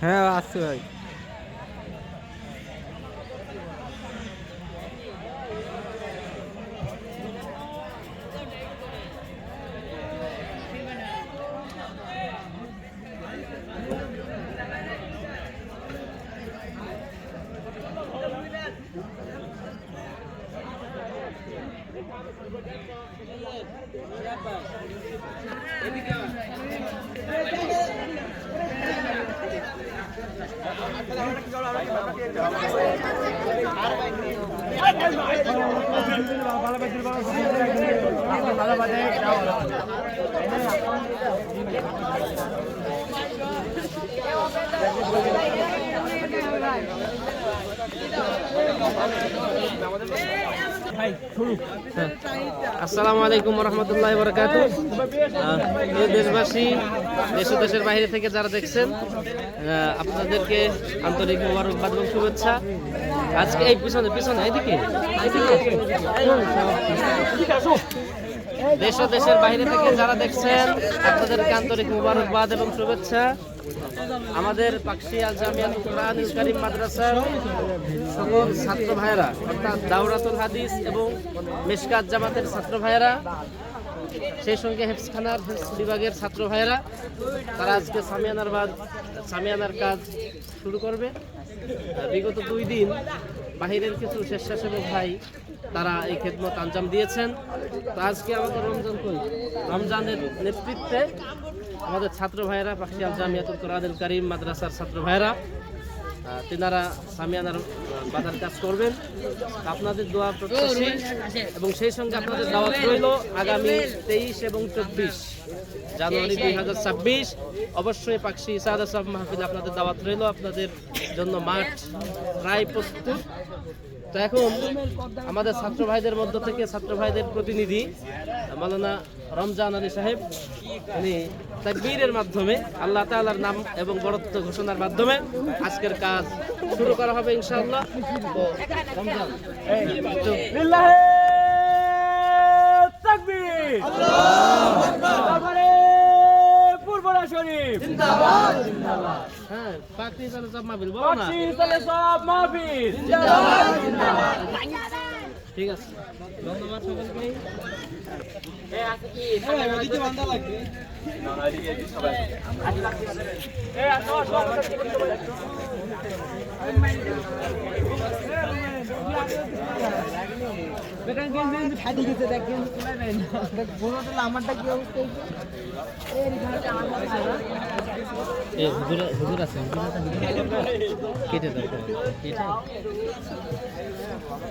হ্যাঁ আসছে ভাই। আমাদের আসসালামু আলাইকুম রহমতুল্লাহ বরকাত দেশবাসী, দেশ দেশের বাইরে থেকে যারা দেখছেন আপনাদেরকে আন্তরিক মোবারকবাদ এবং শুভেচ্ছা। আজকে এই পিছনে পিছনে এদিকে। দেশ দেশের বাইরে থেকে যারা দেখছেন, আপনাদেরকে আন্তরিক মোবারকবাদ এবং শুভেচ্ছা। আমাদের পাকশি আল জামিয়াত কোরআনুল কারীম মাদ্রাসার সকল ছাত্র ভাইয়েরা, অর্থাৎ দাউরাতুল হাদিস এবং মিশকাত জামাতের ছাত্র ভাইয়েরা, সেই সঙ্গে হেফসখানার বিভাগের ছাত্র ভাইয়েরা, তারা আজকে সামিয়ানার বাদ, সামিয়ানার কাজ শুরু করবে। বিগত দুই দিন বাহিরের কিছু স্বেচ্ছাসেবক ভাই তারা এই খেদমত আঞ্জাম দিয়েছেন। তো আজকে আমাদের রমজান কই? রমজানের নেতৃত্বে আমাদের ছাত্র ভাইয়েরা পাখি আল জামিয়াতুল কোরআনুল করিম মাদ্রাসার ছাত্র ভাইয়েরা তেনারা সামিয়ানার বাধার কাজ করবেন। আপনাদের দোয়া প্রত্যাশী। এবং সেই সঙ্গে আপনাদের দাওয়াত রইল আগামী তেইশ এবং চব্বিশ জানুয়ারি দুই হাজার ছাব্বিশ। অবশ্যই পাকশি ইসাদ সাহ মাহফিল আপনাদের দাওয়াত রইল। আপনাদের জন্য মাঠ প্রায় প্রস্তুত। তো এখন আমাদের ছাত্র ভাইদের মধ্য থেকে ছাত্র ভাইদের প্রতিনিধি মালানা রমজান আলী সাহেব উনি তাকবীরের মাধ্যমে আল্লাহ তাআলার নাম এবং বরত্ব ঘোষণার মাধ্যমে আজকের কাজ শুরু করা হবে ইনশাআল্লাহ। তো রমজান হ্যাঁ পাকড়ি চালে চাপ মাহফিল বলো না। সব ঠিক আছে। ধন্যবাদ সকলকে। আমারটা কি অবস্থা হুজুর আছে। কেটে দাও।